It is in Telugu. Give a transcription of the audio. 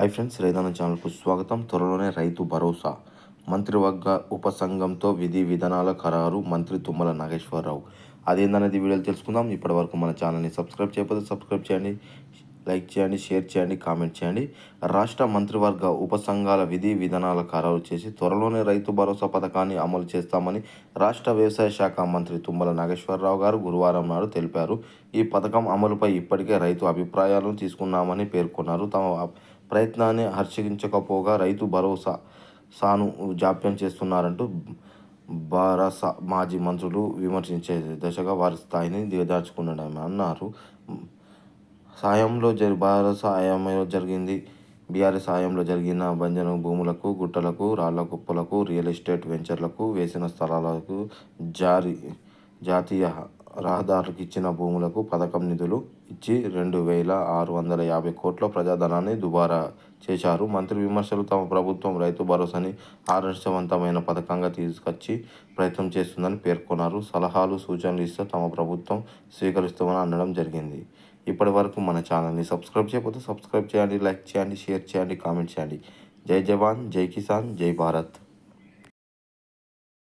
హాయ్ ఫ్రెండ్స్ రైతన్న ఛానల్కు స్వాగతం. త్వరలోనే రైతు భరోసా. మంత్రివర్గ ఉపసంఘంతో విధి విధానాల ఖరారు మంత్రి తుమ్మల నాగేశ్వరరావు. అదేందనేది వీడియోలు తెలుసుకుందాం. ఇప్పటి వరకు మన ఛానల్ని సబ్స్క్రైబ్ చేయకపోతే సబ్స్క్రైబ్ చేయండి లైక్ చేయండి షేర్ చేయండి కామెంట్ చేయండి. రాష్ట్ర మంత్రివర్గ ఉపసంఘాల విధి విధానాల ఖరారు చేసి త్వరలోనే రైతు భరోసా పథకాన్ని అమలు చేస్తామని రాష్ట్ర వ్యవసాయ శాఖ మంత్రి తుమ్మల నాగేశ్వరరావు గారు గురువారం నాడు తెలిపారు. ఈ పథకం అమలుపై ఇప్పటికే రైతు అభిప్రాయాలను తీసుకున్నామని పేర్కొన్నారు. తమ ప్రయత్నాన్ని హర్షించకపోగా రైతు భరోసా సాను జాప్యం చేస్తున్నారంటూ బారస మాజీ మంత్రులు విమర్శించే దశగా వారి స్థాయిని దిగదార్చుకున్నాడని అన్నారు. సాయంలో జరి భారత సాయంలో జరిగింది. బీఆర్ఎస్ సాయంలో జరిగిన భంజన భూములకు గుట్టలకు రాళ్ళ కుప్పలకు రియల్ ఎస్టేట్ వెంచర్లకు వేసిన స్థలాలకు జారీ జాతీయ రహదారులకు ఇచ్చిన భూములకు పథకం నిధులు ఇచ్చి రెండు వేల ఆరు వందల యాభై కోట్ల ప్రజాధనాన్ని దుబారా చేశారు. మంత్రి విమర్శలు తమ ప్రభుత్వం రైతు భరోసాని ఆదర్శవంతమైన పథకంగా తీసుకొచ్చి ప్రయత్నం చేస్తుందని పేర్కొన్నారు. సలహాలు సూచనలు ఇస్తే తమ ప్రభుత్వం స్వీకరిస్తామని అనడం జరిగింది. ఇప్పటి వరకు మన ఛానల్ని సబ్స్క్రైబ్ చేయకపోతే సబ్స్క్రైబ్ చేయండి లైక్ చేయండి షేర్ చేయండి కామెంట్ చేయండి. జై జవాన్ జై కిసాన్ జై భారత్.